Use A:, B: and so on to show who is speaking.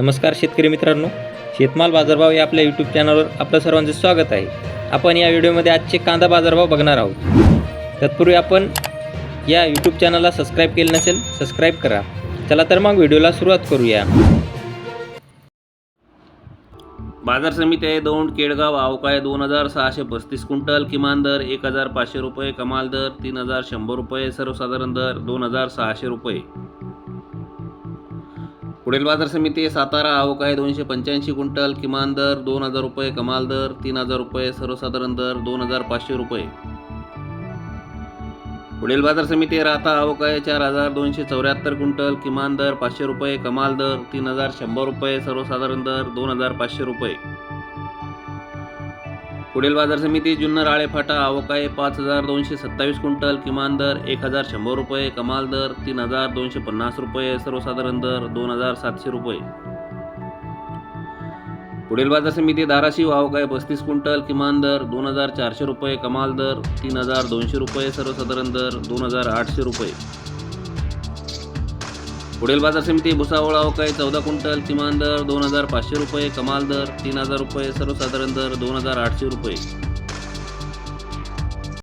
A: नमस्कार शेतकरी मित्रांनो शेतमाल बाजारभाव या आपल्या यूट्यूब चॅनलवर आपलं सर्वांचं स्वागत आहे. आपण या व्हिडिओमध्ये आजचे कांदा बाजारभाव बघणार आहोत. तत्पूर्वी आपण या यूट्यूब चॅनलला सबस्क्राईब केलं नसेल सबस्क्राईब करा. चला तर मग व्हिडिओला सुरुवात करूया.
B: बाजार समिती आहे दौंड केडगाव अवकाय दोन हजार सहाशे पस्तीस क्विंटल किमान दर एक हजार पाचशे रुपये कमाल दर तीन हजार शंभर रुपये सर्वसाधारण दर दोन हजार सहाशे रुपये. पुढील बाजार समिती सातारा सातारा आहे दोनशे पंच्याऐंशी क्विंटल किमान दर दोन हजार रुपये कमाल दर तीन हजार रुपये सर्वसाधारण दर दोन हजार पाचशे रुपये. पुढील बाजार समिती राहता राहता आहे चार हजार दोनशे चौऱ्याहत्तर क्विंटल किमान दर पाचशे रुपये कमाल दर तीन हजार शंभर रुपये सर्वसाधारण दर दोन हजार पाचशे रुपये. पुढील बाजार समिती जुन्नर आळेफाटा अवकाय पाच हजार दोनशे सत्तावीस क्विंटल किमान दर एक हजार शंभर रुपये कमाल दर तीन हजार दोनशे पन्नास रुपये सर्वसाधारण दर दोन हजार सातशे रुपये. पुढील बाजार समिती धाराशिव अवकाय पस्तीस क्विंटल किमान दर दोन हजार चारशे रुपये कमाल दर तीन हजार दोनशे रुपये सर्वसाधारण दर दोन हजार आठशे रुपये. पुढील बाजार समिती भुसावळ काय चौदा क्विंटल किमान दर दोन हजार पाचशे रुपये कमाल दर तीन हजार रुपये सर्वसाधारण दर दोन हजार आठशे रुपये.